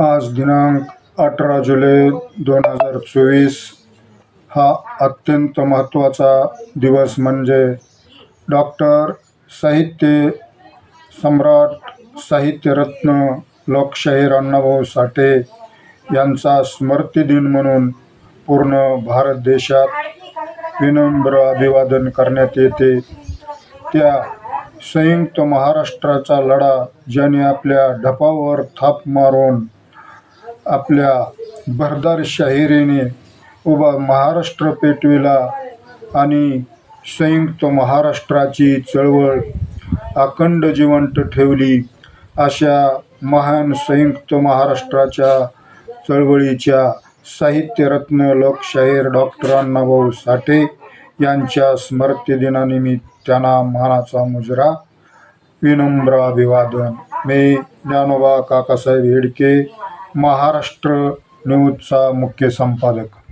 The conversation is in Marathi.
आज दिनांक अठरा जुलै दोन हजार चोवीस हा अत्यंत महत्त्वाचा दिवस म्हणजे डॉक्टर साहित्य सम्राट साहित्यरत्न लोकशाहीर अण्णाभाऊ साठे यांचा स्मृतिदिन म्हणून पूर्ण भारत देशात विनम्र अभिवादन करण्यात येते. त्या संयुक्त महाराष्ट्राचा लढा ज्याने आपल्या ढपावर थाप मारून आपल्या भरदार शाहिरीने उभा महाराष्ट्र पेटविला आणि संयुक्त महाराष्ट्राची चळवळ अखंड जिवंत ठेवली अशा महान संयुक्त महाराष्ट्राच्या चळवळीच्या साहित्यरत्न लोकशाहीर डॉक्टर अण्णाभाऊ साठे यांच्या स्मृतिदिनानिमित्त त्यांना मानाचा मुजरा. विनम्र अभिवादन. मी ज्ञानोबा काकासाहेब हेडके महाराष्ट्र न्यूजचा मुख्य संपादक.